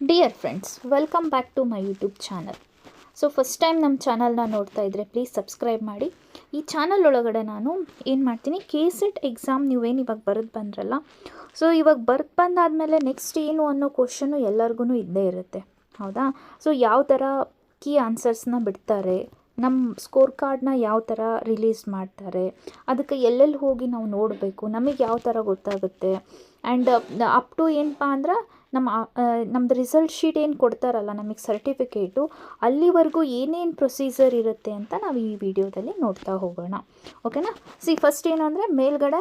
Dear friends welcome back to my YouTube channel so first time ನಮ್ಮ ಚಾನಲ್ನ ನೋಡ್ತಾ ಇದ್ದರೆ ಪ್ಲೀಸ್ ಸಬ್ಸ್ಕ್ರೈಬ್ ಮಾಡಿ. ಈ ಚಾನಲ್ ಒಳಗಡೆ ನಾನು ಏನು ಮಾಡ್ತೀನಿ ಕೆ ಸೆಟ್ ಎಕ್ಸಾಮ್ ನೀವೇನು ಇವಾಗ ಬರೆದು ಬಂದ್ರಲ್ಲ ಸೊ ಇವಾಗ ಬರೆದು ಬಂದಾದಮೇಲೆ ನೆಕ್ಸ್ಟ್ ಏನು ಅನ್ನೋ ಕ್ವಶನು ಎಲ್ಲರಿಗೂ ಇದ್ದೇ ಇರುತ್ತೆ. ಹೌದಾ? ಸೊ ಯಾವ ಥರ ಕೀ ಆನ್ಸರ್ಸ್ನ ಬಿಡ್ತಾರೆ ನಮ್ಮ ಸ್ಕೋರ್ ಕಾರ್ಡ್ನ ಯಾವ ಥರ ರಿಲೀಸ್ ಮಾಡ್ತಾರೆ, ಅದಕ್ಕೆ ಎಲ್ಲೆಲ್ಲಿ ಹೋಗಿ ನಾವು ನೋಡಬೇಕು, ನಮಗೆ ಯಾವ ಥರ ಗೊತ್ತಾಗುತ್ತೆ ಆ್ಯಂಡ್ ಅಪ್ ಟು ಏನಪ್ಪ ಅಂದ್ರೆ ನಮ್ಮ ನಮ್ಮದು ರಿಸಲ್ಟ್ ಶೀಟ್ ಏನು ಕೊಡ್ತಾರಲ್ಲ, ನಮಗೆ ಸರ್ಟಿಫಿಕೇಟು ಅಲ್ಲಿವರೆಗೂ ಏನೇನು ಪ್ರೊಸೀಜರ್ ಇರುತ್ತೆ ಅಂತ ನಾವು ಈ ವಿಡಿಯೋದಲ್ಲಿ ನೋಡ್ತಾ ಹೋಗೋಣ. ಓಕೆನಾ ಸಿ ಫಸ್ಟ್ ಏನು ಅಂದರೆ ಮೇಲ್ಗಡೆ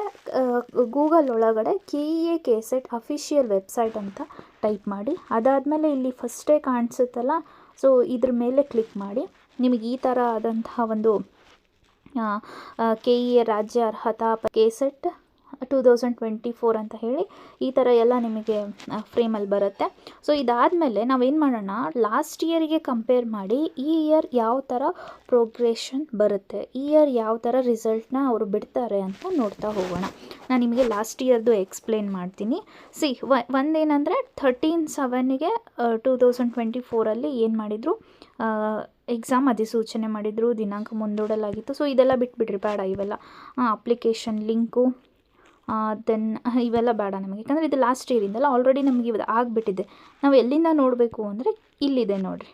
ಗೂಗಲ್ ಒಳಗಡೆ K E A K SET official website ಅಂತ ಟೈಪ್ ಮಾಡಿ, ಅದಾದಮೇಲೆ ಇಲ್ಲಿ ಫಸ್ಟೇ ಕಾಣಿಸುತ್ತಲ್ಲ ಸೊ ಇದ್ರ ಮೇಲೆ ಕ್ಲಿಕ್ ಮಾಡಿ. ನಿಮಗೆ ಈ ಥರ ಆದಂತಹ ಒಂದು ಕೆ ಇ ಎ ರಾಜ್ಯ ಅರ್ಹತಾ K SET two thousand twenty four ಅಂತ ಹೇಳಿ ಈ ಥರ ಎಲ್ಲ ನಿಮಗೆ ಫ್ರೇಮಲ್ಲಿ ಬರುತ್ತೆ. ಸೊ ಇದಾದಮೇಲೆ ನಾವೇನು ಮಾಡೋಣ ಲಾಸ್ಟ್ ಇಯರಿಗೆ ಕಂಪೇರ್ ಮಾಡಿ ಈ ಇಯರ್ ಯಾವ ಥರ ಪ್ರೋಗ್ರೆಷನ್ ಬರುತ್ತೆ, ಈ ಇಯರ್ ಯಾವ ಥರ ರಿಸಲ್ಟ್ನ ಅವರು ಬಿಡ್ತಾರೆ ಅಂತ ನೋಡ್ತಾ ಹೋಗೋಣ. ನಾನು ನಿಮಗೆ ಲಾಸ್ಟ್ ಇಯರ್ದು ಎಕ್ಸ್ಪ್ಲೇನ್ ಮಾಡ್ತೀನಿ. ಸಿ ಒಂದೇನಂದರೆ ಥರ್ಟೀನ್ ಸೆವೆನ್ಗೆ ಟೂ ತೌಸಂಡ್ ಟ್ವೆಂಟಿ ಫೋರಲ್ಲಿ ಏನು ಮಾಡಿದರು ಎಕ್ಸಾಮ್ ಅಧಿಸೂಚನೆ ಮಾಡಿದರು, ದಿನಾಂಕ ಮುಂದೂಡಲಾಗಿತ್ತು. ಸೊ ಇದೆಲ್ಲ ಬಿಟ್ಬಿಡ್ರಿ, ಬೇಡ ಇವೆಲ್ಲ. ಅಪ್ಲಿಕೇಶನ್ ಲಿಂಕು ದೆನ್ ಇವೆಲ್ಲ ಬೇಡ ನಮಗೆ. ಯಾಕಂದರೆ ಇದು ಲಾಸ್ಟ್ ಇಯರಿಂದಲ್ಲ ಆಲ್ರೆಡಿ ನಮಗೆ ಇವತ್ತು ಆಗಿಬಿಟ್ಟಿದೆ. ನಾವು ಎಲ್ಲಿಂದ ನೋಡಬೇಕು ಅಂದರೆ ಇಲ್ಲಿದೆ ನೋಡಿರಿ.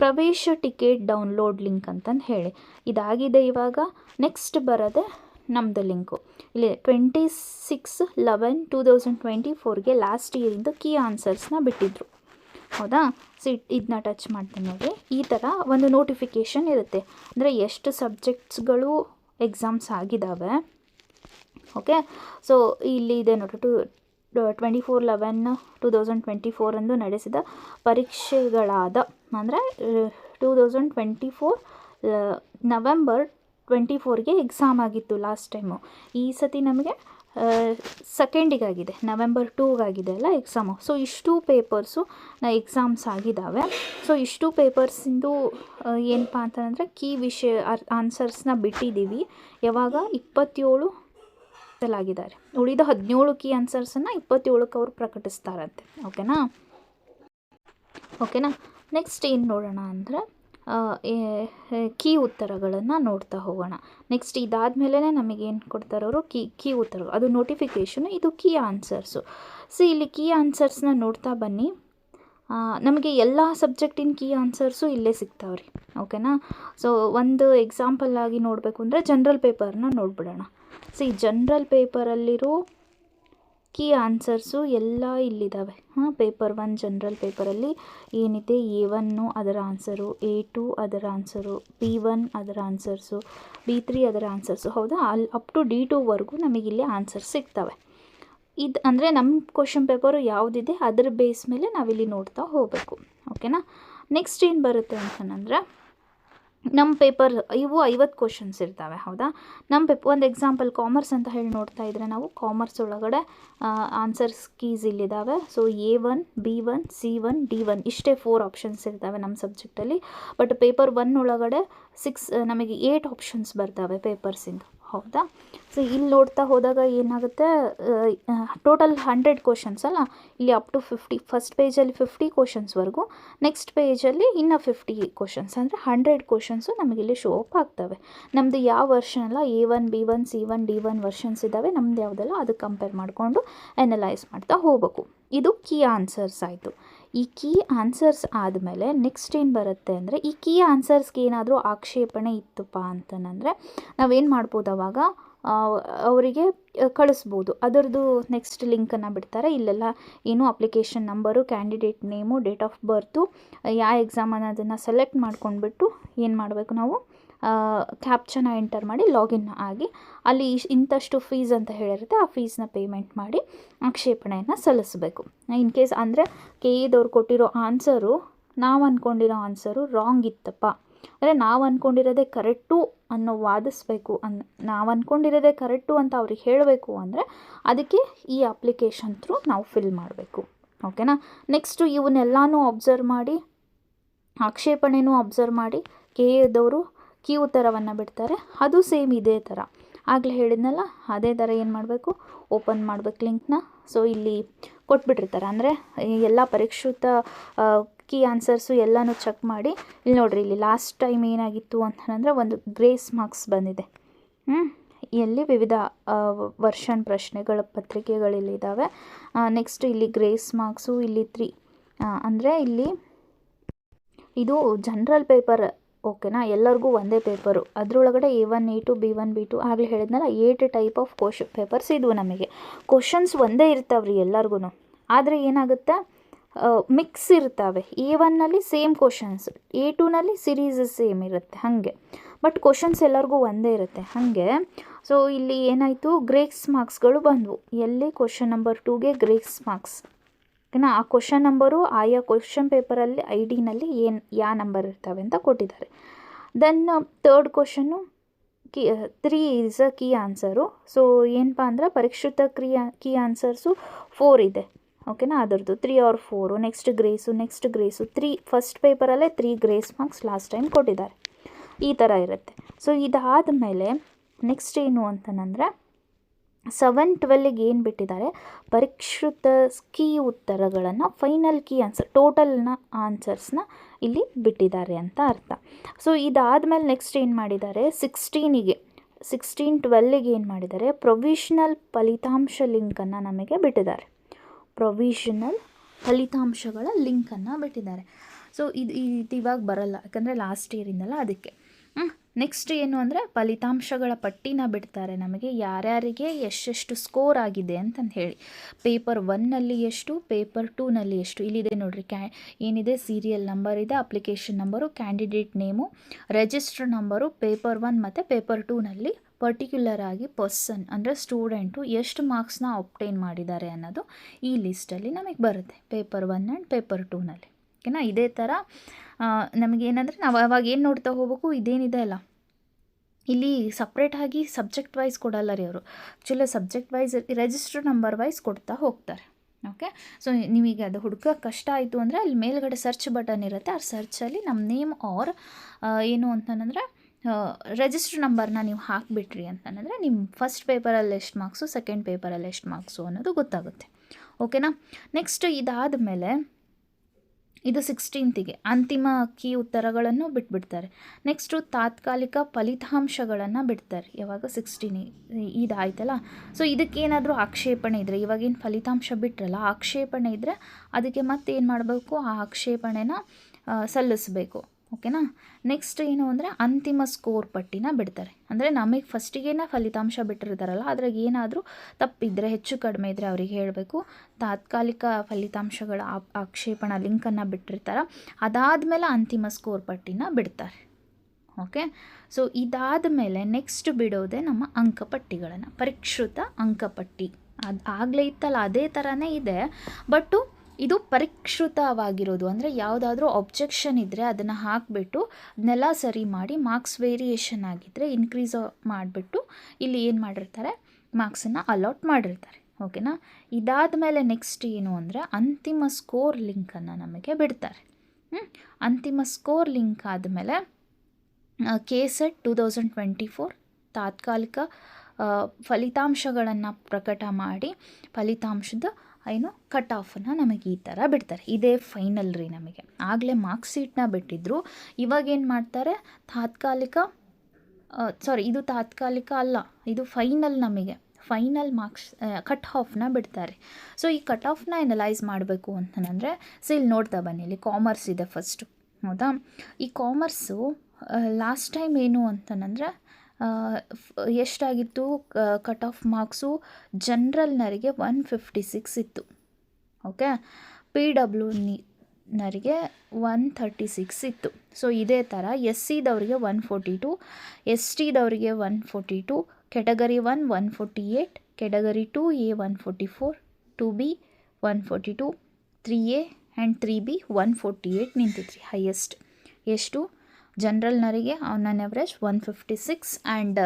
ಪ್ರವೇಶ ಟಿಕೆಟ್ ಡೌನ್ಲೋಡ್ ಲಿಂಕ್ ಅಂತಂದು ಹೇಳಿ. ಇದಾಗಿದೆ ಇವಾಗ ನೆಕ್ಸ್ಟ್ ಬರೋದೆ ನಮ್ಮದು ಲಿಂಕು ಇಲ್ಲಿ twenty six eleven two thousand twenty ಫೋರ್ಗೆ last ಇಯರಿಂದು ಕೀ ಆನ್ಸರ್ಸ್ನ ಬಿಟ್ಟಿದ್ರು. ಹೌದಾ? ಸೊ ಇದನ್ನ ಟಚ್ ಮಾಡ್ತೀನಿ ನೋಡಿ ಈ ಥರ ಒಂದು ನೋಟಿಫಿಕೇಷನ್ ಇರುತ್ತೆ. ಅಂದರೆ ಎಷ್ಟು ಸಬ್ಜೆಕ್ಟ್ಸ್ಗಳು ಎಕ್ಸಾಮ್ಸ್ ಆಗಿದ್ದಾವೆ ಓಕೆ ಸೊ ಇಲ್ಲಿ ಇದೆ ನೋಡಿ two twenty four eleven two thousand twenty ಫೋರಂದು ನಡೆಸಿದ ಪರೀಕ್ಷೆಗಳಾದ, ಅಂದರೆ two thousand twenty four November twenty ಫೋರ್ಗೆ exam ಆಗಿತ್ತು ಲಾಸ್ಟ್ ಟೈಮು ಈ ಸತಿ ನಮಗೆ ಸೆಕೆಂಡಿಗಾಗಿದೆ ನವೆಂಬರ್ ಟೂಗಾಗಿದೆ ಅಲ್ಲ ಎಕ್ಸಾಮು ಸೊ ಇಷ್ಟು ಪೇಪರ್ಸು ಎಕ್ಸಾಮ್ಸ್ ಆಗಿದ್ದಾವೆ ಸೊ ಇಷ್ಟು ಪೇಪರ್ಸಿಂದು ಏನಪ್ಪ ಅಂತಂದರೆ, ಕೀ ವಿಷಯ ಆನ್ಸರ್ಸ್ನ ಬಿಟ್ಟಿದ್ದೀವಿ ಯಾವಾಗ? ಇಪ್ಪತ್ತೇಳು ಆಗಿದ್ದಾರೆ ಉಳಿದ ಹದಿನೇಳು ಕೀ ಆನ್ಸರ್ಸನ್ನು ಇಪ್ಪತ್ತೇಳಕ್ಕೆ ಅವರು ಪ್ರಕಟಿಸ್ತಾರಂತೆ. ಓಕೆನಾ? ಓಕೆನಾ? ನೆಕ್ಸ್ಟ್ ಏನು ನೋಡೋಣ ಅಂದರೆ ಕೀ ಉತ್ತರಗಳನ್ನು ನೋಡ್ತಾ ಹೋಗೋಣ. ನೆಕ್ಸ್ಟ್ ಇದಾದಮೇಲೆ ನಮಗೇನು ಕೊಡ್ತಾರೆ ಅವರು? ಕೀ ಕೀ ಉತ್ತರಗಳು. ಅದು ನೋಟಿಫಿಕೇಷನು ಇದು ಕೀ ಆನ್ಸರ್ಸು ಸೊ ಇಲ್ಲಿ ಕೀ ಆನ್ಸರ್ಸ್ನ ನೋಡ್ತಾ ಬನ್ನಿ. ನಮಗೆ ಎಲ್ಲ ಸಬ್ಜೆಕ್ಟಿನ ಕೀ ಆನ್ಸರ್ಸು ಇಲ್ಲೇ ಸಿಗ್ತಾವ್ರಿ. ಓಕೆನಾ? ಸೊ ಒಂದು ಎಕ್ಸಾಂಪಲ್ ಆಗಿ ನೋಡಬೇಕು ಅಂದರೆ ಜನ್ರಲ್ ಪೇಪರ್ನ ನೋಡ್ಬಿಡೋಣ. ಸಿ ಜನ್ರಲ್ ಪೇಪರಲ್ಲಿರೋ ಕೀ ಆನ್ಸರ್ಸು ಎಲ್ಲ ಇಲ್ಲಿದ್ದಾವೆ ಹಾಂ ಪೇಪರ್ ಒನ್ ಜನ್ರಲ್ ಪೇಪರಲ್ಲಿ ಏನಿದೆ? ಎ ಒನ್ನು ಅದರ ಆನ್ಸರು ಎ ಟು ಅದರ ಆನ್ಸರು ಬಿ ಒನ್ ಅದರ ಆನ್ಸರ್ಸು ಬಿ ತ್ರೀ ಅದರ ಆನ್ಸರ್ಸು ಹೌದಾ? ಅಲ್ಲಿ ಅಪ್ ಟು ಡಿ ನಮಗೆ ನಮಗಿಲ್ಲಿ ಆನ್ಸರ್ಸ್ ಸಿಗ್ತವೆ. ಇದು ಅಂದರೆ ನಮ್ಮ ಕ್ವಶನ್ ಪೇಪರು ಯಾವುದಿದೆ? ಅದರ ಬೇಸ್ ಮೇಲೆ ನಾವಿಲ್ಲಿ ನೋಡ್ತಾ ಹೋಗಬೇಕು. ಓಕೆನಾ ನೆಕ್ಸ್ಟ್ ಏನು ಬರುತ್ತೆ ಅಂತಂದರೆ ನಮ್ಮ ಪೇಪರ್ ಇವು ಐವತ್ತು ಕ್ವಶನ್ಸ್ ಇರ್ತವೆ, ಹೌದಾ? ನಮ್ಮ ಪೇಪ್ ಒಂದು ಎಕ್ಸಾಂಪಲ್ ಕಾಮರ್ಸ್ ಅಂತ ಹೇಳಿ ನೋಡ್ತಾ ಇದ್ದರೆ ನಾವು ಕಾಮರ್ಸ್ ಒಳಗಡೆ answers keys ಇಲ್ಲಿದ್ದಾವೆ so A one B one C one D one ಇಷ್ಟೇ ಫೋರ್ ಆಪ್ಷನ್ಸ್ ಇರ್ತವೆ ನಮ್ಮ ಸಬ್ಜೆಕ್ಟಲ್ಲಿ ಬಟ್ ಪೇಪರ್ ಒನ್ ಒಳಗಡೆ ಸಿಕ್ಸ್ ನಮಗೆ ಏಯ್ಟ್ ಆಪ್ಷನ್ಸ್ ಬರ್ತವೆ ಪೇಪರ್ಸಿಂದು ಹೌದಾ? ಸೊ ಇಲ್ಲಿ ನೋಡ್ತಾ ಹೋದಾಗ ಏನಾಗುತ್ತೆ ಟೋಟಲ್ ಹಂಡ್ರೆಡ್ ಕ್ವಶನ್ಸ್ ಅಲ್ಲ? ಇಲ್ಲಿ ಅಪ್ ಟು ಫಿಫ್ಟಿ ಫಸ್ಟ್ ಪೇಜಲ್ಲಿ ಫಿಫ್ಟಿ ಕ್ವಶನ್ಸ್ವರೆಗೂ ನೆಕ್ಸ್ಟ್ ಪೇಜಲ್ಲಿ ಇನ್ನೂ ಫಿಫ್ಟಿ ಕ್ವಶನ್ಸ್ ಅಂದರೆ ಹಂಡ್ರೆಡ್ ಕ್ವಶನ್ಸು ನಮಗಿಲ್ಲಿ ಶೋ ಅಪ್ ಆಗ್ತವೆ. ನಮ್ಮದು ಯಾವ ವರ್ಷನ್ ಅಲ್ಲ? A one B one C one D one versions ಇದ್ದಾವೆ ನಮ್ದು ಯಾವುದಲ್ಲ? ಅದಕ್ಕೆ ಕಂಪೇರ್ ಮಾಡಿಕೊಂಡು ಅನಲೈಸ್ ಮಾಡ್ತಾ ಹೋಗಬೇಕು. ಇದು ಕೀ ಆನ್ಸರ್ಸ್ ಆಯಿತು. ಈ ಕೀ ಆನ್ಸರ್ಸ್ ಆದಮೇಲೆ ನೆಕ್ಸ್ಟ್ ಏನು ಬರುತ್ತೆ ಅಂದರೆ, ಈ ಕೀ ಆನ್ಸರ್ಸ್ಗೆ ಏನಾದರೂ ಆಕ್ಷೇಪಣೆ ಇತ್ತಪ್ಪ ಅಂತನಂದರೆ, ನಾವೇನು ಮಾಡ್ಬೋದು ಅವಾಗ ಅವರಿಗೆ ಕಳಿಸ್ಬೋದು. ಅದರದ್ದು ನೆಕ್ಸ್ಟ್ ಲಿಂಕನ್ನು ಬಿಡ್ತಾರೆ. ಇಲ್ಲೆಲ್ಲ ಏನು application number candidate name date of birth ಯಾವ ಎಕ್ಸಾಮ್ ಅನ್ನೋದನ್ನು ಸೆಲೆಕ್ಟ್ ಮಾಡ್ಕೊಂಡ್ಬಿಟ್ಟು ಏನು ಮಾಡಬೇಕು ನಾವು? ಕ್ಯಾಪ್ಚನ ಎಂಟರ್ ಮಾಡಿ ಲಾಗಿನ್ ಆಗಿ ಅಲ್ಲಿ ಇಂಥಷ್ಟು ಫೀಸ್ ಅಂತ ಹೇಳಿರುತ್ತೆ, ಆ ಫೀಸ್ನ ಪೇಮೆಂಟ್ ಮಾಡಿ ಆಕ್ಷೇಪಣೆಯನ್ನು ಸಲ್ಲಿಸಬೇಕು. ಇನ್ ಕೇಸ್ ಅಂದರೆ ಕೆ ಇದವ್ರು ಕೊಟ್ಟಿರೋ ಆನ್ಸರು ನಾವು ಅಂದ್ಕೊಂಡಿರೋ ಆನ್ಸರು ರಾಂಗ್ ಇತ್ತಪ್ಪ. ಅಂದರೆ ನಾವು ಅಂದ್ಕೊಂಡಿರೋದೇ ಕರೆಕ್ಟು ಅನ್ನೋ ವಾದಿಸ್ಬೇಕು ಅನ್, ನಾವು ಅಂದ್ಕೊಂಡಿರೋದೇ ಕರೆಕ್ಟು ಅಂತ ಅವ್ರಿಗೆ ಹೇಳಬೇಕು ಅಂದರೆ ಅದಕ್ಕೆ ಈ ಅಪ್ಲಿಕೇಶನ್ ಥ್ರೂ ನಾವು ಫಿಲ್ ಮಾಡಬೇಕು. ಓಕೆನಾ ನೆಕ್ಸ್ಟು ಇವನ್ನೆಲ್ಲನೂ ಅಬ್ಸರ್ವ್ ಮಾಡಿ, ಆಕ್ಷೇಪಣೆನೂ ಅಬ್ಸರ್ವ್ ಮಾಡಿ ಕೆ ಎದವರು ಕೀ ಥರವನ್ನು ಬಿಡ್ತಾರೆ, ಅದು ಸೇಮ್ ಇದೇ ಥರ ಆಗಲೇ ಹೇಳಿದ್ನಲ್ಲ, ಅದೇ ಥರ ಏನು ಮಾಡಬೇಕು? ಓಪನ್ ಮಾಡಬೇಕು ಲಿಂಕ್ನ ಸೊ ಇಲ್ಲಿ ಕೊಟ್ಬಿಟ್ಟಿರ್ತಾರೆ. ಅಂದರೆ ಎಲ್ಲ ಪರೀಕ್ಷಿತ ಕೀ ಆನ್ಸರ್ಸು ಎಲ್ಲನೂ ಚೆಕ್ ಮಾಡಿ, ಇಲ್ಲಿ ನೋಡಿರಿ, ಇಲ್ಲಿ ಲಾಸ್ಟ್ ಟೈಮ್ ಏನಾಗಿತ್ತು ಅಂತಂದರೆ, ಒಂದು ಗ್ರೇಸ್ ಮಾರ್ಕ್ಸ್ ಬಂದಿದೆ. ಎಲ್ಲಿ ವಿವಿಧ ವರ್ಷನ್ ಪ್ರಶ್ನೆಗಳ ಪತ್ರಿಕೆಗಳಿಲ್ಲಿದ್ದಾವೆ ನೆಕ್ಸ್ಟ್ ಇಲ್ಲಿ ಗ್ರೇಸ್ ಮಾರ್ಕ್ಸು ಇಲ್ಲಿ ತ್ರೀ ಅಂದರೆ, ಇಲ್ಲಿ ಇದು ಜನರಲ್ ಪೇಪರ್ ಓಕೆನಾ? ಎಲ್ಲರಿಗೂ ಒಂದೇ ಪೇಪರು. ಅದರೊಳಗಡೆ A one, A two, B one, B two ಆಗಲೇ ಹೇಳಿದ್ನಲ್ಲ, ಏಟ್ ಟೈಪ್ ಆಫ್ ಕೋಶ ಪೇಪರ್ಸ್ ಇದ್ವು ನಮಗೆ. ಕ್ವಶನ್ಸ್ ಒಂದೇ ಇರ್ತಾವೆ ರೀ ಎಲ್ಲರಿಗೂ ಆದರೆ ಏನಾಗುತ್ತೆ? ಮಿಕ್ಸ್ ಇರ್ತವೆ. ಎ ಒನ್ನಲ್ಲಿ ಸೇಮ್ ಕ್ವಶನ್ಸ್, ಎ ಟೂನಲ್ಲಿ ಸಿರೀಸ್ ಸೇಮ್ ಇರುತ್ತೆ, ಹಾಗೆ. ಬಟ್ ಕ್ವಶನ್ಸ್ ಎಲ್ಲರಿಗೂ ಒಂದೇ ಇರುತ್ತೆ, ಹಾಗೆ. ಸೊ, ಇಲ್ಲಿ ಏನಾಯಿತು? ಗ್ರೇಕ್ಸ್ ಮಾರ್ಕ್ಸ್ಗಳು ಬಂದವು. ಎಲ್ಲಿ? ಕ್ವಶನ್ ನಂಬರ್ ಟೂಗೆ ಗ್ರೇಕ್ಸ್ ಮಾರ್ಕ್ಸ್. ಓಕೆನಾ ಆ ಕ್ವಶನ್ ನಂಬರು ಆಯಾ ಕ್ವಶನ್ ಪೇಪರಲ್ಲಿ ಐ ಡಿನಲ್ಲಿ ಏನು ಯಾವ ನಂಬರ್ ಇರ್ತವೆ ಅಂತ ಕೊಟ್ಟಿದ್ದಾರೆ. Then third question key three is a key answer so ಏನಪ್ಪ ಅಂದ್ರೆ ಪರಿಷ್ಕೃತ ಕ್ರಿಯಾ ಕೀ ಆನ್ಸರ್ಸು ಫೋರ್ ಇದೆ. ಓಕೆನಾ ಅದರದ್ದು three or four next grace next grace three first ಪೇಪರಲ್ಲೇ three grace marks last time ಕೊಟ್ಟಿದ್ದಾರೆ. ಈ ಥರ ಇರುತ್ತೆ. ಸೊ ಇದಾದ ಮೇಲೆ ನೆಕ್ಸ್ಟ್ ಏನು ಅಂತಂದರೆ ಸೆವೆನ್ ಟ್ವೆಲ್ಗೆ ಏನು ಬಿಟ್ಟಿದ್ದಾರೆ? ಪರೀಕ್ಷಿತ ಕೀ ಉತ್ತರಗಳನ್ನು ಫೈನಲ್ ಕೀ ಆನ್ಸರ್ ಟೋಟಲ್ನ ಆನ್ಸರ್ಸ್ನ ಇಲ್ಲಿ ಬಿಟ್ಟಿದ್ದಾರೆ ಅಂತ ಅರ್ಥ. ಸೊ ಇದಾದಮೇಲೆ ನೆಕ್ಸ್ಟ್ ಏನು ಮಾಡಿದ್ದಾರೆ? ಸಿಕ್ಸ್ಟೀನಿಗೆ ಸಿಕ್ಸ್ಟೀನ್ ಟ್ವೆಲ್ಗೆ ಏನು ಮಾಡಿದ್ದಾರೆ? ಪ್ರೊವಿಷನಲ್ ಫಲಿತಾಂಶ ಲಿಂಕನ್ನು ನಮಗೆ ಬಿಟ್ಟಿದ್ದಾರೆ. ಪ್ರೊವಿಷನಲ್ ಫಲಿತಾಂಶಗಳ ಲಿಂಕನ್ನು ಬಿಟ್ಟಿದ್ದಾರೆ. ಸೊ ಇದು ಇದು ಇವಾಗ ಬರಲ್ಲ. ಯಾಕಂದರೆ ಲಾಸ್ಟ್ ಇಯರಿಂದಲ್ಲ ಅದಕ್ಕೆ. ನೆಕ್ಸ್ಟ್ ಏನು ಅಂದರೆ ಫಲಿತಾಂಶಗಳ ಪಟ್ಟಿನ ಬಿಡ್ತಾರೆ ನಮಗೆ. ಯಾರ್ಯಾರಿಗೆ ಎಷ್ಟೆಷ್ಟು ಸ್ಕೋರ್ ಆಗಿದೆ ಅಂತಂದು ಹೇಳಿ. ಪೇಪರ್ ಒನ್ನಲ್ಲಿ ಎಷ್ಟು ಪೇಪರ್ ಟೂನಲ್ಲಿ ಎಷ್ಟು? ಇಲ್ಲಿದೆ ನೋಡಿರಿ ಕ್ಯಾ, ಏನಿದೆ? ಸೀರಿಯಲ್ ನಂಬರ್ ಇದೆ application number candidate name register number paper one ಮತ್ತು ಪೇಪರ್ ಟೂನಲ್ಲಿ ಪರ್ಟಿಕ್ಯುಲರ್ ಆಗಿ ಪರ್ಸನ್ ಅಂದರೆ ಸ್ಟೂಡೆಂಟು ಎಷ್ಟು ಮಾರ್ಕ್ಸ್ನ ಅಪ್ಟೈನ್ ಮಾಡಿದ್ದಾರೆ ಅನ್ನೋದು ಈ ಲಿಸ್ಟಲ್ಲಿ ನಮಗೆ ಬರುತ್ತೆ. ಪೇಪರ್ ಒನ್ ಆ್ಯಂಡ್ ಪೇಪರ್ ಟೂನಲ್ಲಿ ಓಕೆನಾ ಇದೇ ಥರ ನಮಗೇನಂದರೆ ನಾವು ಅವಾಗ ಏನು ನೋಡ್ತಾ ಹೋಗ್ಬೇಕು ಇದೇನಿದೆ ಅಲ್ಲ. ಇಲ್ಲಿ ಸಪ್ರೇಟಾಗಿ ಸಬ್ಜೆಕ್ಟ್ ವೈಸ್ ಕೊಡಲ್ಲ ರೀ ಅವರು. Actually subject wise register number wise ಕೊಡ್ತಾ ಹೋಗ್ತಾರೆ. ಓಕೆ ಸೊ ನಿಮಗೆ ಅದು ಹುಡುಕ ಕಷ್ಟ ಆಯಿತು ಅಂದರೆ ಅಲ್ಲಿ ಮೇಲ್ಗಡೆ ಸರ್ಚ್ ಬಟನ್ ಇರುತ್ತೆ. ಆ ಸರ್ಚಲ್ಲಿ ನಮ್ಮ ನೇಮ್ ಆರ್ ಏನು ಅಂತಂದರೆ ರಿಜಿಸ್ಟರ್ ನಂಬರ್ನ ನೀವು ಹಾಕಿಬಿಟ್ರಿ ಅಂತಂದರೆ ನಿಮ್ಮ ಫಸ್ಟ್ ಪೇಪರಲ್ಲಿ ಎಷ್ಟು ಮಾರ್ಕ್ಸು ಸೆಕೆಂಡ್ ಪೇಪರಲ್ಲಿ ಎಷ್ಟು ಮಾರ್ಕ್ಸು ಅನ್ನೋದು ಗೊತ್ತಾಗುತ್ತೆ. ಓಕೆನಾ ನೆಕ್ಸ್ಟ್ ಇದಾದ ಮೇಲೆ ಇದು ಸಿಕ್ಸ್ಟೀನ್ತಿಗೆ ಅಂತಿಮ ಕೀ ಉತ್ತರಗಳನ್ನು ಬಿಟ್ಬಿಡ್ತಾರೆ. ನೆಕ್ಸ್ಟು ತಾತ್ಕಾಲಿಕ ಫಲಿತಾಂಶಗಳನ್ನು ಬಿಡ್ತಾರೆ. ಯಾವಾಗ? ಸಿಕ್ಸ್ಟೀನ್ ಇದಾಯ್ತಲ್ಲ? ಸೊ ಇದಕ್ಕೇನಾದರೂ ಆಕ್ಷೇಪಣೆ ಇದ್ದರೆ ಇವಾಗೇನು ಫಲಿತಾಂಶ ಬಿಟ್ರಲ್ಲ, ಆಕ್ಷೇಪಣೆ ಇದ್ದರೆ ಅದಕ್ಕೆ ಮತ್ತೆ ಏನು ಮಾಡಬೇಕು? ಆ ಆಕ್ಷೇಪಣೆನ ಸಲ್ಲಿಸಬೇಕು. ಓಕೆನಾ? ನೆಕ್ಸ್ಟ್ ಏನು ಅಂದರೆ ಅಂತಿಮ ಸ್ಕೋರ್ ಪಟ್ಟಿನ ಬಿಡ್ತಾರೆ. ಅಂದರೆ ನಮಗೆ ಫಸ್ಟಿಗೇನೆ ಫಲಿತಾಂಶ ಬಿಟ್ಟಿರ್ತಾರಲ್ಲ, ಅದ್ರಾಗ ಏನಾದರೂ ತಪ್ಪಿದ್ರೆ ಹೆಚ್ಚು ಕಡಿಮೆ ಇದ್ದರೆ ಅವರಿಗೆ ಹೇಳಬೇಕು. ತಾತ್ಕಾಲಿಕ ಫಲಿತಾಂಶಗಳ ಆಕ್ಷೇಪಣ ಲಿಂಕನ್ನು ಬಿಟ್ಟಿರ್ತಾರೆ. ಅದಾದಮೇಲೆ ಅಂತಿಮ ಸ್ಕೋರ್ ಪಟ್ಟಿನ ಬಿಡ್ತಾರೆ. ಓಕೆ? ಸೊ ಇದಾದ ಮೇಲೆ ನೆಕ್ಸ್ಟ್ ಬಿಡೋದೇ ನಮ್ಮ ಅಂಕಪಟ್ಟಿಗಳನ್ನು ಪರಿಷ್ಕೃತ ಅಂಕಪಟ್ಟಿ ಅದು ಆಗಲೇ ಇತ್ತಲ್ಲ, ಅದೇ ಥರನೇ ಇದೆ. ಬಟ್ಟು ಇದು ಪರಿಷ್ಕೃತವಾಗಿರೋದು ಅಂದರೆ ಯಾವುದಾದ್ರೂ ಒಬ್ಜೆಕ್ಷನ್ ಇದ್ದರೆ ಅದನ್ನು ಹಾಕಿಬಿಟ್ಟು ಅದನ್ನೆಲ್ಲ ಸರಿ ಮಾಡಿ ಮಾರ್ಕ್ಸ್ ವೇರಿಯೇಷನ್ ಆಗಿದ್ದರೆ ಇನ್ಕ್ರೀಸ್ ಮಾಡಿಬಿಟ್ಟು ಇಲ್ಲಿ ಏನು ಮಾಡಿರ್ತಾರೆ? ಮಾರ್ಕ್ಸನ್ನು ಅಲಾಟ್ ಮಾಡಿರ್ತಾರೆ. ಓಕೆನಾ ಇದಾದ ಮೇಲೆ ನೆಕ್ಸ್ಟ್ ಏನು ಅಂದರೆ ಅಂತಿಮ ಸ್ಕೋರ್ ಲಿಂಕನ್ನು ನಮಗೆ ಬಿಡ್ತಾರೆ. ಅಂತಿಮ ಸ್ಕೋರ್ ಲಿಂಕ್ ಆದಮೇಲೆ K set two thousand twenty four ತಾತ್ಕಾಲಿಕ ಫಲಿತಾಂಶಗಳನ್ನು ಪ್ರಕಟ ಮಾಡಿ, ಫಲಿತಾಂಶದ ಏನು? ಕಟ್ ಆಫನ್ನು ನಮಗೆ ಈ ಥರ ಬಿಡ್ತಾರೆ. ಇದೇ ಫೈನಲ್ ರೀ ನಮಗೆ. ಆಗಲೇ ಮಾರ್ಕ್ಸ್ ಶೀಟ್ನ ಬಿಟ್ಟಿದ್ದರು ಇವಾಗೇನು ಮಾಡ್ತಾರೆ? ತಾತ್ಕಾಲಿಕ ಸಾರಿ ಇದು ತಾತ್ಕಾಲಿಕ ಅಲ್ಲ. ಇದು ಫೈನಲ್ ನಮಗೆ. ಫೈನಲ್ ಮಾರ್ಕ್ಸ್ ಕಟ್ ಆಫ್ನ ಬಿಡ್ತಾರೆ. ಸೊ ಈ ಕಟ್ ಆಫ್ನ ಎನಲೈಸ್ ಮಾಡಬೇಕು ಅಂತಂದರೆ ಸೊ ಇಲ್ಲಿ ನೋಡ್ತಾ ಬನ್ನಿ. ಇಲ್ಲಿ ಕಾಮರ್ಸ್ ಇದೆ ಫಸ್ಟು ಹೌದಾ? ಈ ಕಾಮರ್ಸು ಲಾಸ್ಟ್ ಟೈಮ್ ಏನು ಅಂತಂದರೆ ಎಷ್ಟಾಗಿತ್ತು? ಕಟ್ ಆಫ್ ಮಾರ್ಕ್ಸು ಜನ್ರಲ್ನರಿಗೆ ಒನ್ ಫಿಫ್ಟಿ ಸಿಕ್ಸ್ ಇತ್ತು. ಓಕೆ ಪಿ ಡಬ್ಲ್ಯೂ ನರಿಗೆ ಒನ್ ಥರ್ಟಿ ಸಿಕ್ಸ್ ಇತ್ತು. ಸೊ ಇದೇ ಥರ ಎಸ್ ಸಿದವರಿಗೆ one forty two S ಟಿದವರಿಗೆ one forty two category one one forty eight category two A one forty four two B one forty two three A and three B one forty eight ನಿಂತಿತ್ತು ರೀ highest ಎಷ್ಟು? ಜನ್ರಲ್ನರಿಗೆ on on average one fifty six and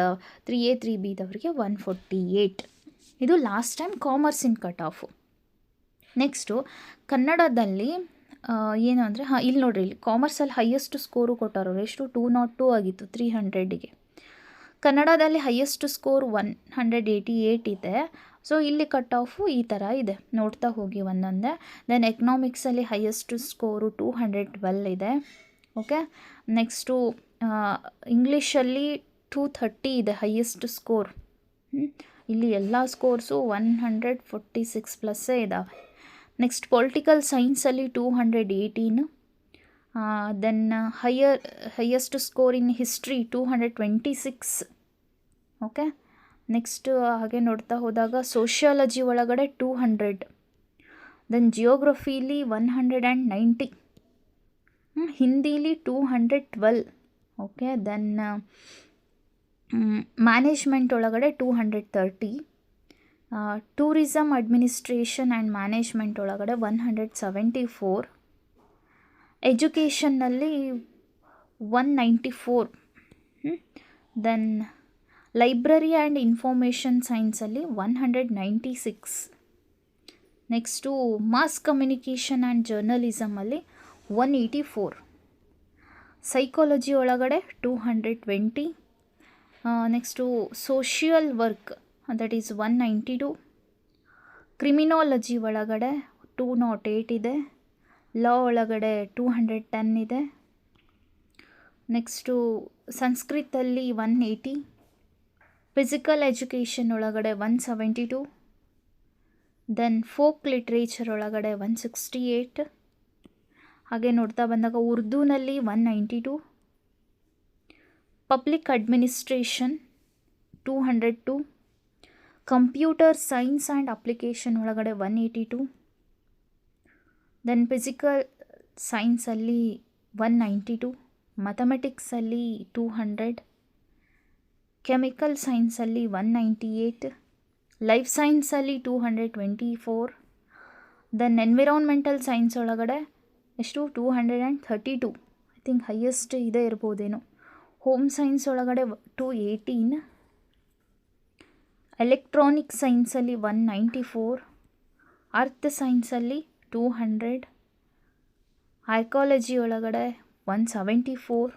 three A three ಬಿದವರಿಗೆ one forty eight ಇದು last time ಕಾಮರ್ಸಿನ cut off next ಕನ್ನಡದಲ್ಲಿ ಏನು ಅಂದರೆ, ಹಾಂ ಇಲ್ಲಿ ನೋಡಿರಿ, ಇಲ್ಲಿ ಕಾಮರ್ಸಲ್ಲಿ ಹೈಯೆಸ್ಟ್ ಸ್ಕೋರು ಕೊಟ್ಟವರು ಎಷ್ಟು? ಟೂ ನಾಟ್ ಟೂ ಆಗಿತ್ತು ತ್ರೀ ಹಂಡ್ರೆಡಿಗೆ ಕನ್ನಡದಲ್ಲಿ highest score one hundred eighty eight ಇದೆ. ಸೊ ಇಲ್ಲಿ ಕಟ್ ಆಫು ಈ ಥರ ಇದೆ. ನೋಡ್ತಾ ಹೋಗಿ ಒಂದೊಂದೇ. Then ಎಕನಾಮಿಕ್ಸಲ್ಲಿ highest score two hundred twelve ಇದೆ. ಓಕೆ ನೆಕ್ಸ್ಟು ಇಂಗ್ಲೀಷಲ್ಲಿ ಟೂ ಥರ್ಟಿ ಇದೆ ಹೈಯೆಸ್ಟ್ ಸ್ಕೋರ್ ಇಲ್ಲಿ ಎಲ್ಲ scores one hundred forty six ಪ್ಲಸ್ಸೇ ಇದ್ದಾವೆ next political ಸೈನ್ಸಲ್ಲಿ two hundred eighteen then higher highest score in history two hundred twenty six okay next ಹಾಗೆ ನೋಡ್ತಾ ಹೋದಾಗ sociology ಒಳಗಡೆ ಟೂ ಹಂಡ್ರೆಡ್ ದೆನ್ ಜಿಯೋಗ್ರಫಿಲಿ one hundred and ninety ಹಿಂದೀಲಿ two hundred twelve. Okay, then management ಒಳಗಡೆ two hundred thirty. Tourism administration and management ಒಳಗಡೆ one hundred seventy four. ಎಜುಕೇಷನ್ನಲ್ಲಿ one ninety four. Then library and information ಸೈನ್ಸಲ್ಲಿ one hundred ninety six. Next mass communication and ಜರ್ನಲಿಸಮಲ್ಲಿ one eighty four psychology ಒಳಗಡೆ two hundred twenty next social work that is one ninety two criminology ಒಳಗಡೆ two not eight ಇದೆ. Law ಒಳಗಡೆ two hundred ten ಇದೆ. Next ಸಂಸ್ಕೃತಲ್ಲಿ one eighty physical education ಒಳಗಡೆ one seventy two then folk literature ಒಳಗಡೆ one sixty eight ಹಾಗೆ ನೋಡ್ತಾ ಬಂದಾಗ ಉರ್ದುನಲ್ಲಿ one ninety two, public administration two hundred two, computer science and application ಒಳಗಡೆ one eighty two, then physical ಸೈನ್ಸಲ್ಲಿ one ninety two ಮ್ಯಾಥಮೆಟಿಕ್ಸಲ್ಲಿ two hundred, chemical ಸೈನ್ಸಲ್ಲಿ one ninety eight, life ಸೈನ್ಸಲ್ಲಿ two hundred twenty four, then environmental science ಒಳಗಡೆ ಎಷ್ಟು two hundred and thirty two I think highest ಇದೇ ಇರ್ಬೋದೇನೋ. Home science ಒಳಗಡೆ two eighteen electronic ಸೈನ್ಸಲ್ಲಿ one ninety four earth ಸೈನ್ಸಲ್ಲಿ two hundred archaeology ಒಳಗಡೆ one seventy four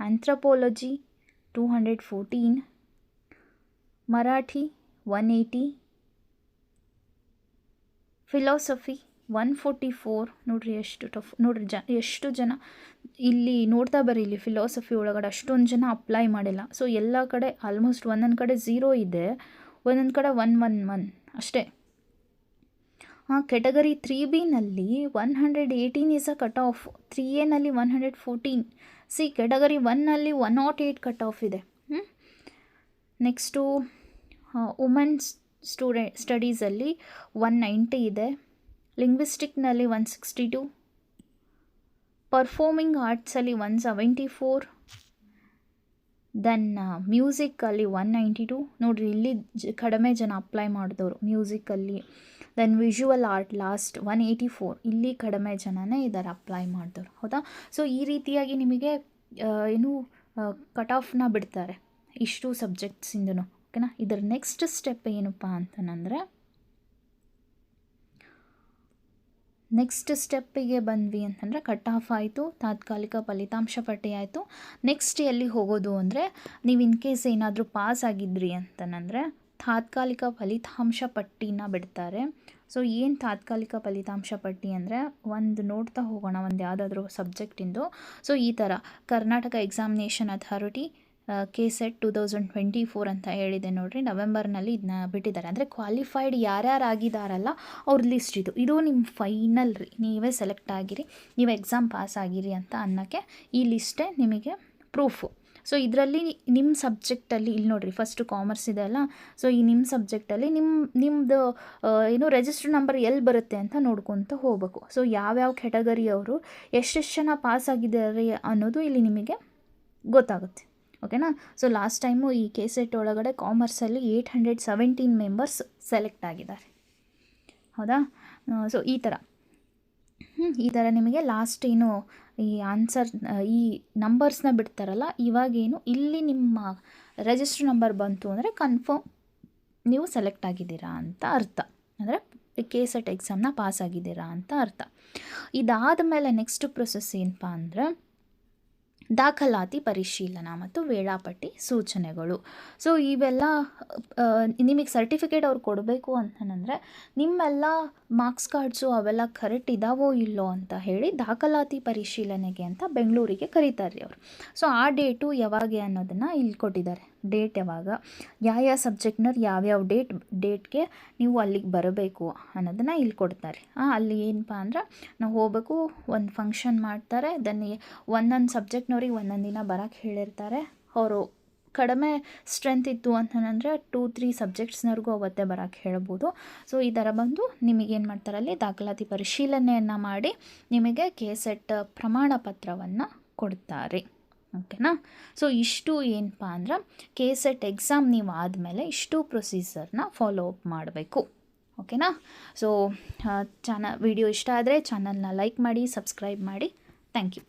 anthropology two hundred fourteen Marathi one eighty philosophy one forty four ನೋಡ್ರಿ ಎಷ್ಟು tough ನೋಡ್ರಿ ಜ ಎಷ್ಟು ಜನ ಇಲ್ಲಿ ನೋಡ್ತಾ ಬರ್ರಿ, ಇಲ್ಲಿ ಫಿಲಾಸಫಿ ಒಳಗಡೆ ಅಷ್ಟೊಂದು ಜನ ಅಪ್ಲೈ ಮಾಡಿಲ್ಲ. ಸೊ ಎಲ್ಲ ಕಡೆ ಆಲ್ಮೋಸ್ಟ್ ಒಂದೊಂದು ಕಡೆ ಝೀರೋ ಇದೆ. ಒಂದೊಂದು ಕಡೆ ಒನ್ ಒನ್ ಒನ್ ಅಷ್ಟೇ. ಹಾಂ category three ಬಿನಲ್ಲಿ one hundred eighteen is a cut off three ಎನಲ್ಲಿ one hundred fourteen C category ಒನ್ನಲ್ಲಿ one not eight cut off ಇದೆ. ನೆಕ್ಸ್ಟು ವುಮೆನ್ಸ್ ಸ್ಟೂಡೆ ಸ್ಟಡೀಸಲ್ಲಿ ಒನ್ ನೈಂಟಿ ಇದೆ. ಲಿಂಗ್ವಿಸ್ಟಿಕ್ನಲ್ಲಿ ಒನ್ ಸಿಕ್ಸ್ಟಿ ಟು, ಪರ್ಫಾರ್ಮಿಂಗ್ ಆರ್ಟ್ಸಲ್ಲಿ one seventy four, then ಮ್ಯೂಸಿಕ್ಕಲ್ಲಿ one ninety two. ನೋಡಿರಿ, ಇಲ್ಲಿ ಜ, ಕಡಿಮೆ ಜನ ಅಪ್ಲೈ ಮಾಡಿದವರು musically. Then visual art last one eighty four. ಇಲ್ಲಿ ಕಡಿಮೆ ಜನನೇ ಇದ್ದಾರೆ ಅಪ್ಲೈ ಮಾಡಿದವರು, ಹೌದಾ? ಸೊ, ಈ ರೀತಿಯಾಗಿ ನಿಮಗೆ ಏನು ಕಟ್ ಆಫ್ನ ಬಿಡ್ತಾರೆ ಇಷ್ಟು ಸಬ್ಜೆಕ್ಟ್ಸಿಂದನು, ಓಕೆನಾ? ಇದರ ನೆಕ್ಸ್ಟ್ ಸ್ಟೆಪ್ ಏನಪ್ಪ ಅಂತಂದರೆ ನೆಕ್ಸ್ಟ್ ಸ್ಟೆಪ್ಪಿಗೆ ಬಂದ್ವಿ ಅಂತಂದರೆ ಕಟ್ ಆಫ್ ಆಯಿತು, ತಾತ್ಕಾಲಿಕ ಫಲಿತಾಂಶ ಪಟ್ಟಿ ಆಯಿತು. ನೆಕ್ಸ್ಟ್ ಎಲ್ಲಿ ಹೋಗೋದು ಅಂದರೆ ನೀವು ಇನ್ ಕೇಸ್ ಏನಾದರೂ ಪಾಸ್ ಆಗಿದ್ರಿ ಅಂತಂದರೆ ತಾತ್ಕಾಲಿಕ ಫಲಿತಾಂಶ ಪಟ್ಟಿನ ಬಿಡ್ತಾರೆ. ಸೊ ಏನು ತಾತ್ಕಾಲಿಕ ಫಲಿತಾಂಶ ಪಟ್ಟಿ ಅಂದರೆ ಒಂದು ನೋಡ್ತಾ ಹೋಗೋಣ, ಒಂದು ಯಾವುದಾದ್ರೂ ಸಬ್ಜೆಕ್ಟಿಂದು ಸೊ ಈ ಥರ Karnataka examination authority K set two thousand twenty four ಅಂತ ಹೇಳಿದೆ ನೋಡಿರಿ. ನವೆಂಬರ್ನಲ್ಲಿ ಇದನ್ನ ಬಿಟ್ಟಿದ್ದಾರೆ. ಅಂದರೆ ಕ್ವಾಲಿಫೈಡ್ ಯಾರ್ಯಾರು ಆಗಿದಾರಲ್ಲ ಅವ್ರ ಲಿಸ್ಟ್ ಇದು. ಇದು ನಿಮ್ಮ ಫೈನಲ್ ರೀ. ನೀವೇ ಸೆಲೆಕ್ಟ್ ಆಗಿರಿ. ನೀವು ಎಕ್ಸಾಮ್ ಪಾಸ್ ಆಗಿರಿ ಅಂತ ಅನ್ನೋಕ್ಕೆ ಈ ಲಿಸ್ಟೇ ನಿಮಗೆ ಪ್ರೂಫು ಸೊ ಇದರಲ್ಲಿ ನಿಮ್ಮ ಸಬ್ಜೆಕ್ಟಲ್ಲಿ ಇಲ್ಲಿ ನೋಡಿರಿ ಫಸ್ಟು ಕಾಮರ್ಸ್ ಇದೆ ಅಲ್ಲ. ಸೊ ಈ ನಿಮ್ಮ ಸಬ್ಜೆಕ್ಟಲ್ಲಿ ನಿಮ್ಮ ನಿಮ್ಮದು ಏನು ರಿಜಿಸ್ಟರ್ ನಂಬರ್ ಎಲ್ಲಿ ಬರುತ್ತೆ ಅಂತ ನೋಡ್ಕೊತ ಹೋಗ್ಬೇಕು. ಸೊ ಯಾವ್ಯಾವ ಕೆಟಗರಿಯವರು ಎಷ್ಟೆಷ್ಟು ಜನ ಪಾಸ್ ಆಗಿದ್ದಾರೆ ಅನ್ನೋದು ಇಲ್ಲಿ ನಿಮಗೆ ಗೊತ್ತಾಗುತ್ತೆ. ಓಕೆನಾ? ಸೊ ಲಾಸ್ಟ್ ಟೈಮು ಈ ಕೆ ಸೆಟ್ ಒಳಗಡೆ ಕಾಮರ್ಸಲ್ಲಿ eight hundred seventeen members select ಆಗಿದ್ದಾರೆ. ಹೌದಾ? ಸೊ ಈ ಥರ ಈ ಥರ ನಿಮಗೆ ಲಾಸ್ಟ್ ಏನು ಈ ಆನ್ಸರ್ ಈ ನಂಬರ್ಸ್ನ ಬಿಡ್ತಾರಲ್ಲ, ಇವಾಗೇನು ಇಲ್ಲಿ ನಿಮ್ಮ ರಿಜಿಸ್ಟರ್ ನಂಬರ್ ಬಂತು ಅಂದರೆ ಕನ್ಫರ್ಮ್ ನೀವು ಸೆಲೆಕ್ಟ್ ಆಗಿದ್ದೀರಾ ಅಂತ ಅರ್ಥ. ಅಂದರೆ ಕೆ ಸೆಟ್ ಎಕ್ಸಾಮ್ನ ಪಾಸ್ ಆಗಿದ್ದೀರಾ ಅಂತ ಅರ್ಥ. ಇದಾದ ಮೇಲೆ ನೆಕ್ಸ್ಟ್ ಪ್ರೊಸೆಸ್ ಏನಪ್ಪ ಅಂದರೆ ದಾಖಲಾತಿ ಪರಿಶೀಲನಾ ಮತ್ತು ವೇಳಾಪಟ್ಟಿ ಸೂಚನೆಗಳು. ಸೊ ಇವೆಲ್ಲ ನಿಮಗೆ ಸರ್ಟಿಫಿಕೇಟ್ ಅವ್ರು ಕೊಡಬೇಕು ಅಂತಂದರೆ ನಿಮ್ಮೆಲ್ಲ ಮಾರ್ಕ್ಸ್ ಕಾರ್ಡ್ಸು ಅವೆಲ್ಲ ಕರೆಕ್ಟ್ ಇದ್ದಾವೋ ಇಲ್ಲೋ ಅಂತ ಹೇಳಿ ದಾಖಲಾತಿ ಪರಿಶೀಲನೆಗೆ ಅಂತ ಬೆಂಗಳೂರಿಗೆ ಕರೀತಾರೆ ಅವರು. ಸೊ ಆ ಡೇಟು ಯಾವಾಗೆ ಅನ್ನೋದನ್ನು ಇಲ್ಲಿ ಕೊಟ್ಟಿದ್ದಾರೆ. ಡೇಟ್ ಯಾವಾಗ, ಯಾವ ಯಾವ ಸಬ್ಜೆಕ್ಟ್ನವ್ರು ಯಾವ್ಯಾವ ಡೇಟ್ ಡೇಟ್ಗೆ ನೀವು ಅಲ್ಲಿಗೆ ಬರಬೇಕು ಅನ್ನೋದನ್ನು ಇಲ್ಲಿ ಕೊಡ್ತಾರೆ. ಅಲ್ಲಿ ಏನಪ್ಪ ಅಂದ್ರೆ ನಾವು ಹೋಗಬೇಕು, ಒಂದು ಫಂಕ್ಷನ್ ಮಾಡ್ತಾರೆ ದೆನ್ ಒಂದೊಂದು ಸಬ್ಜೆಕ್ಟ್ನವ್ರಿಗೆ ಒಂದೊಂದು ದಿನ ಬರೋಕ್ಕೆ ಹೇಳಿರ್ತಾರೆ. ಅವರು ಕಡಿಮೆ ಸ್ಟ್ರೆಂತ್ ಇತ್ತು ಅಂತಂದರೆ ಟೂ ತ್ರೀ ಸಬ್ಜೆಕ್ಟ್ಸ್ನವ್ರಿಗೂ ಅವತ್ತೇ ಬರೋಕ್ಕೆ ಹೇಳ್ಬೋದು. ಸೊ ಈ ಥರ ಬಂದು ನಿಮಗೇನು ಮಾಡ್ತಾರೆ ಅಲ್ಲಿ ದಾಖಲಾತಿ ಪರಿಶೀಲನೆಯನ್ನು ಮಾಡಿ ನಿಮಗೆ ಕೆ ಸೆಟ್ ಪ್ರಮಾಣ ಪತ್ರವನ್ನು ಕೊಡ್ತಾರೆ. ಓಕೆನಾ? ಸೊ ಇಷ್ಟು ಏನಪ್ಪ ಅಂದ್ರೆ ಕೆ ಸೆಟ್ ಎಕ್ಸಾಮ್ ನೀವು ಆದಮೇಲೆ ಇಷ್ಟು ಪ್ರೊಸೀಜರ್ನ ಫಾಲೋ ಅಪ್ ಮಾಡಬೇಕು. ಓಕೆನಾ? ಸೊ ಚಾನ ವಿಡಿಯೋ ಇಷ್ಟ ಆದರೆ ಚಾನಲ್ನ ಲೈಕ್ ಮಾಡಿ ಸಬ್ಸ್ಕ್ರೈಬ್ ಮಾಡಿ. Thank you